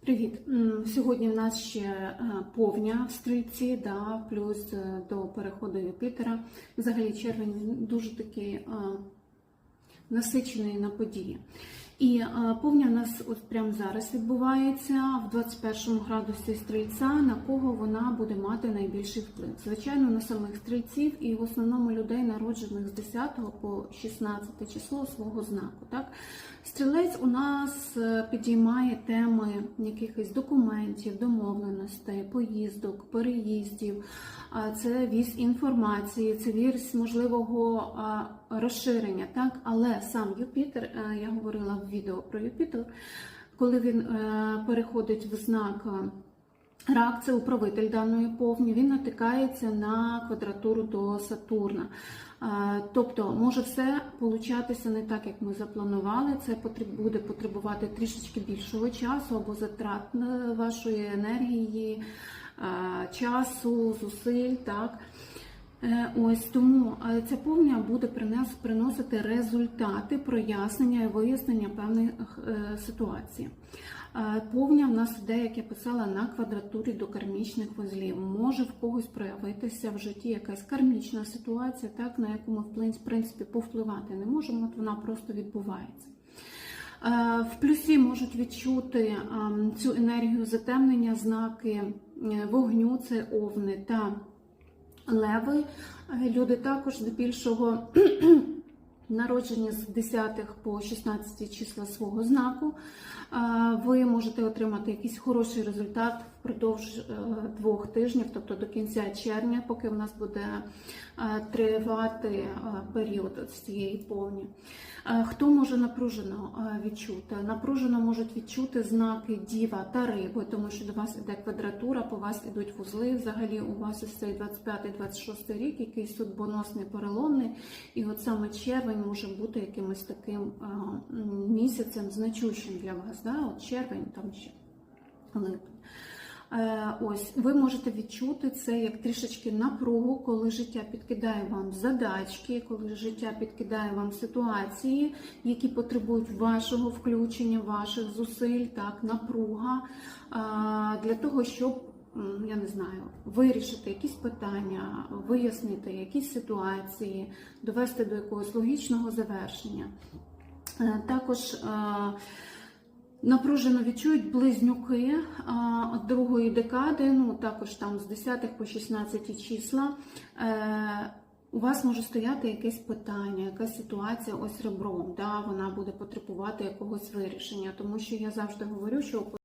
Привіт! Сьогодні в нас ще е, повня в стрільці, да, плюс е, до переходу Юпітера. Взагалі червень дуже такий е, насичений на події. І е, повня у нас от прямо зараз відбувається в 21 градусі стрільця, на кого вона буде мати найбільший вплив. Звичайно, на самих стрільців і в основному людей, народжених з 10 по 16 число свого знаку. Так? Стрілець у нас е, підіймає теми якихось документів, домовленостей, поїздок, переїздів. Це віз інформації, це віз можливого розширення. Так? Але сам Юпітер, е, я говорила в відео про Юпітер, коли він е, переходить в знак. е, Рак це управитель даної повні, він натикається на квадратуру до Сатурна. Тобто може все получатися не так, як ми запланували. Це буде потребувати трішечки більшого часу або затрат вашої енергії, часу, зусиль. Так. Е, Ось тому е, ця повня буде приносити результати прояснення і вияснення певних е, ситуацій. Повня в нас іде, як я писала, на квадратурі до кармічних вузлів. Може в когось проявитися в житті якась кармічна ситуація, так на яку ми в принципі повпливати не можемо, от вона просто відбувається. В плюсі можуть відчути ем, цю енергію затемнення, знаки вогню, це овни та леви. Е, Люди також здебільшого народжені з 10 по 16 числа свого знаку. Ви можете отримати якийсь хороший результат впродовж е, двох тижнів, тобто до кінця червня, поки в нас буде е, тривати е, період цієї повні. Хто може напружено відчути? Напружено можуть відчути знаки діва та риби, тому що до вас іде квадратура, по вас ідуть вузли. Взагалі у вас ось цей 25-26 рік, який судьбоносний переломний, і от саме червень може бути якимось таким місяцем значущим для вас. Да? От червень, там ще липень. Е, Ось ви можете відчути це як трішечки напругу, коли життя підкидає вам задачки, коли життя підкидає вам ситуації, які потребують вашого включення, ваших зусиль, так, напруга для того, щоб я не знаю, вирішити якісь питання, вияснити якісь ситуації, довести до якогось логічного завершення. Е, Також е, Напружено відчують близнюки от другої декади, ну також там з 10 по 16 числа. Е, у вас може стояти якесь питання, якась ситуація ось ребром, да, вона буде потребувати якогось вирішення, тому що я завжди говорю, що